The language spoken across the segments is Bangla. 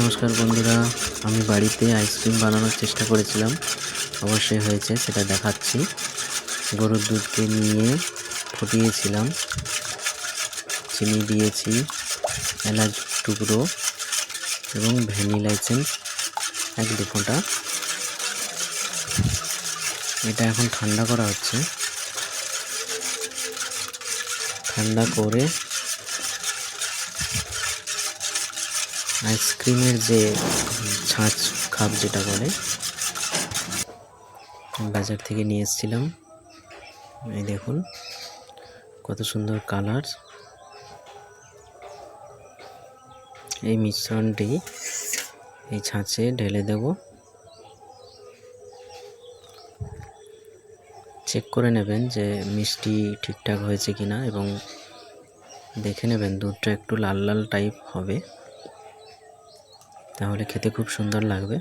নমস্কার বন্ধুরা, আমি বাড়িতে আইসক্রিম বানানোর চেষ্টা করেছিলাম, অবশ্যই হয়েছে, সেটা দেখাচ্ছি। গরুর দুধকে নিয়ে ফুটিয়েছিলাম, চিনি দিয়েছি, এলাচ টুকরো এবং ভ্যানিলা এসেন্স, এক দু ফোঁটা। এটা এখন ঠান্ডা করা হচ্ছে। ঠান্ডা করে আইসক্রিমের যে ছাঁচ খাপ যেটা বলে, বাজার থেকে নিয়ে এসেছিলাম। এই দেখুন, কত সুন্দর কালার। এই মিশ্রণটি এই ছাঁচে ঢেলে দেব। চেক করে নেবেন যে মিষ্টি ঠিকঠাক হয়েছে কিনা এবং দেখে নেবেন দুধটা একটু লাল লাল টাইপ হবে। তাহলে খেতে খুব সুন্দর লাগবে।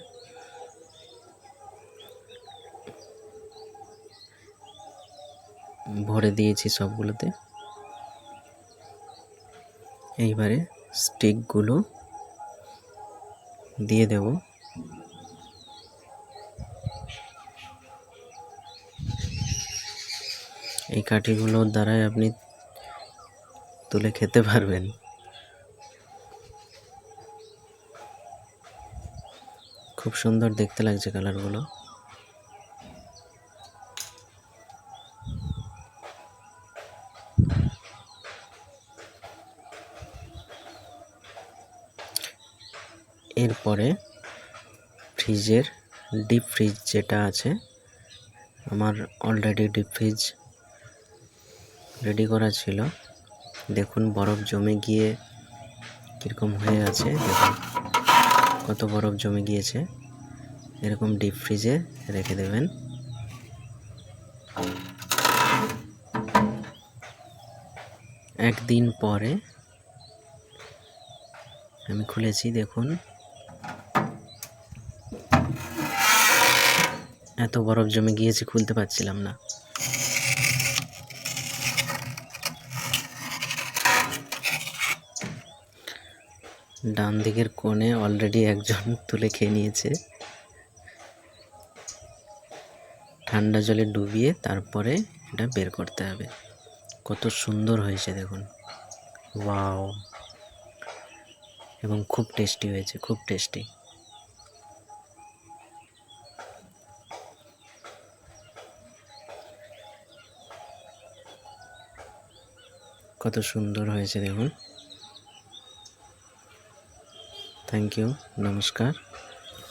ভরে দিয়েছি সবগুলোতে। এইবারে স্টিকগুলো দিয়ে দেব। এই কাঠিগুলোর দ্বারাই আপনি তুলে খেতে পারবেন। খুব সুন্দর দেখতে লাগছে কালারগুলো এরপরে ফ্রিজের ডিপ ফ্রিজ যেটা আছে, আমার অলরেডি ডিপ ফ্রিজ রেডি করা ছিল। দেখুন, বরফ জমে গিয়ে কীরকম হয়ে আছে, দেখুন। কত বরফ জমে গিয়েছে? এরকম ডিপ ফ্রিজে রেখে দেবেন। একদিন পরে আমি খুলেছি, দেখুন। এত বরফ জমে গিয়েছে, খুলতে পারছিলাম না। ডান দিকের কোণে অলরেডি একজন তুলে খেয়ে নিয়েছে। ঠান্ডা জলে ডুবিয়ে তারপরে এটা বের করতে হবে। কত সুন্দর হয়েছে দেখুন। ওয়াও। এবং খুব টেস্টি হয়েছে, খুব টেস্টি। কত সুন্দর হয়েছে দেখুন। थैंक यू नमस्कार।